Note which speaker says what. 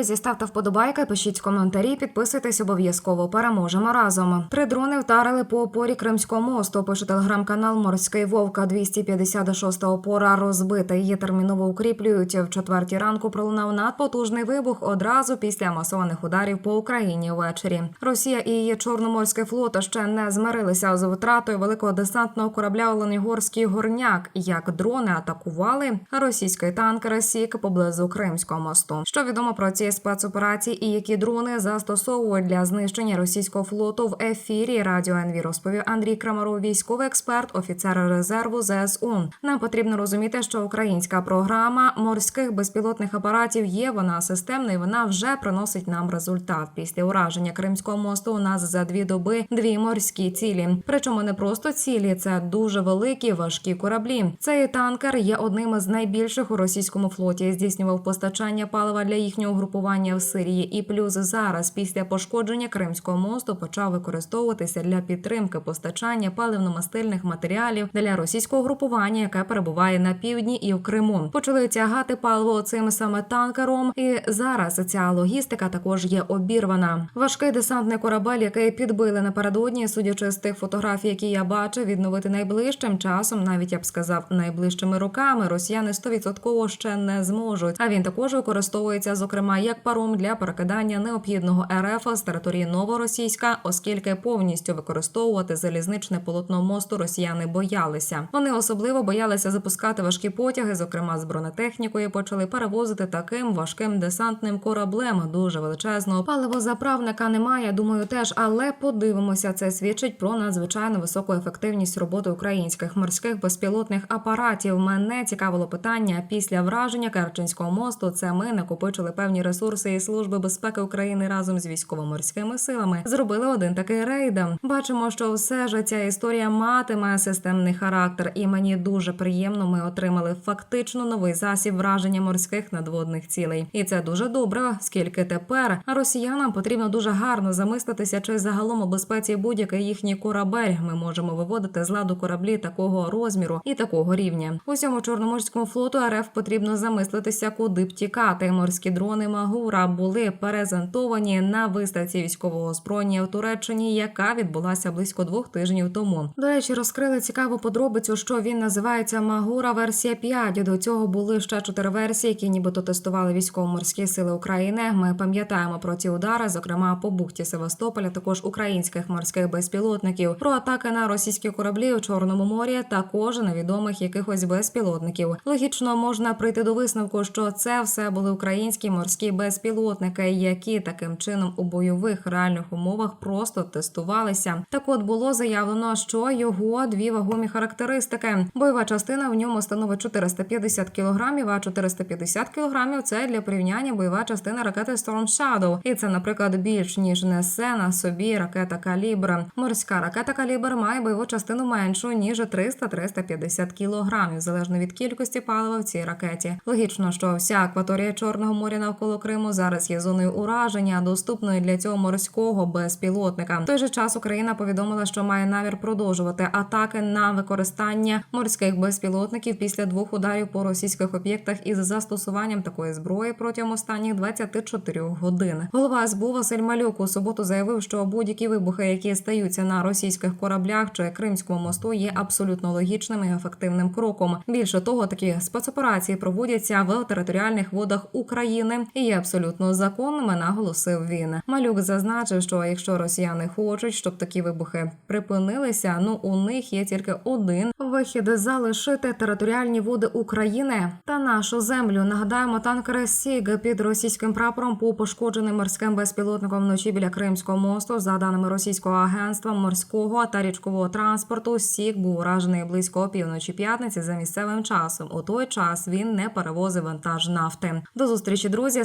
Speaker 1: Друзі, ставте вподобайки, пишіть коментарі, підписуйтесь обов'язково. Переможемо разом. Три дрони вдарили по опорі Кримського мосту. Пише телеграм-канал Морський Вовка. 256 опора розбита. Її терміново укріплюють. В четвертій ранку пролунав надпотужний вибух одразу після масованих ударів по Україні ввечері. Росія і її чорноморський флот ще не змирилися з втратою великого десантного корабля Оленігорський горняк. Як дрони атакували російський танкер Сік поблизу Кримського мосту. Що відомо про ці спецоперації і які дрони застосовують для знищення російського флоту в ефірі Радіо НВ розповів Андрій Крамаров, військовий експерт, офіцер резерву ЗСУ. Нам потрібно розуміти, що українська програма морських безпілотних апаратів є. Вона системна і вона вже приносить нам результат. Після ураження Кримського мосту у нас за дві доби дві морські цілі. Причому не просто цілі, це дуже великі важкі кораблі. Цей танкер є одним із найбільших у російському флоті. Здійснював постачання палива для їхнього групування в Сирії. І плюс зараз, після пошкодження Кримського мосту, почав використовуватися для підтримки постачання паливно-мастильних матеріалів для російського групування, яке перебуває на півдні і в Криму. Почали тягати паливо цим саме танкером. І зараз ця логістика також є обірвана. Важкий десантний корабель, який підбили напередодні, судячи з тих фотографій, які я бачив, відновити найближчим часом, навіть я б сказав, найближчими роками росіяни 100% ще не зможуть. А він також використовується, зокрема, як паром для перекидання необхідного РФ з території новоросійська, оскільки повністю використовувати залізничне полотно мосту росіяни боялися. Вони особливо боялися запускати важкі потяги, зокрема з бронетехнікою, почали перевозити таким важким десантним кораблем. Дуже величезного паливозаправника немає. Думаю, теж, але подивимося, це свідчить про надзвичайно високу ефективність роботи українських морських безпілотних апаратів. Мене цікавило питання після враження Керченського мосту. Це ми накопичили певні ресурси і служби безпеки України разом з військово-морськими силами. Зробили один такий рейд. Бачимо, що все ж ця історія матиме системний характер, і мені дуже приємно. Ми отримали фактично новий засіб враження морських надводних цілей, і це дуже добре, оскільки тепер росіянам потрібно дуже гарно замислитися, чи загалом у безпеці будь-який їхній корабель ми можемо виводити з ладу кораблі такого розміру і такого рівня. Усьому чорноморському флоту РФ потрібно замислитися, куди б тікати. Морські дрони Магура були презентовані на виставці військового озброєння в Туреччині, яка відбулася близько двох тижнів тому. До речі, розкрили цікаву подробицю, що він називається Магура версія 5. До цього були ще чотири версії, які нібито тестували військово-морські сили України. Ми пам'ятаємо про ці удари, зокрема по бухті Севастополя, також українських морських безпілотників, про атаки на російські кораблі у Чорному морі, також невідомих якихось безпілотників. Логічно можна прийти до висновку, що це все були українські морські безпілотники, які таким чином у бойових реальних умовах просто тестувалися. Так от було заявлено, що його дві вагомі характеристики. Бойова частина в ньому становить 450 кілограмів, а 450 кілограмів це для порівняння бойова частина ракети Storm Shadow. І це, наприклад, більш ніж несе на собі ракета калібр. Морська ракета калібр має бойову частину меншу ніж 300-350 кілограмів, залежно від кількості палива в цій ракеті. Логічно, що вся акваторія Чорного моря навколо Криму зараз є зоною ураження, доступною для цього морського безпілотника. В той же час Україна повідомила, що має намір продовжувати атаки на використання морських безпілотників після двох ударів по російських об'єктах із застосуванням такої зброї протягом останніх 24 годин. Голова СБУ Василь Малюк у суботу заявив, що будь-які вибухи, які стаються на російських кораблях чи Кримському мосту, є абсолютно логічним і ефективним кроком. Більше того, такі спецоперації проводяться в територіальних водах України і є абсолютно законними. Наголосив він. Малюк зазначив, що якщо росіяни хочуть, щоб такі вибухи припинилися, ну у них є тільки один вихід залишити територіальні води України та нашу землю. Нагадаємо, танкер Сіг під російським прапором був пошкоджений морським безпілотником вночі біля Кримського мосту. За даними російського агентства морського та річкового транспорту, Сіг був уражений близько опівночі п'ятниці за місцевим часом. У той час він не перевозив вантаж нафти. До зустрічі, друзі.